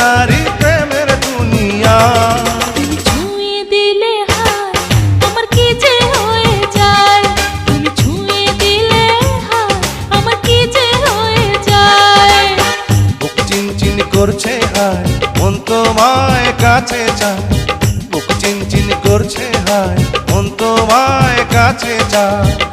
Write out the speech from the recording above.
নারী প্রেমের দুনিয়া। দিলে আমার তুমি আমার করছে হায় মন তোমায় কাছে চায়। বুক চিনচিন করছে হায় মন তোমায় কাছে চায়।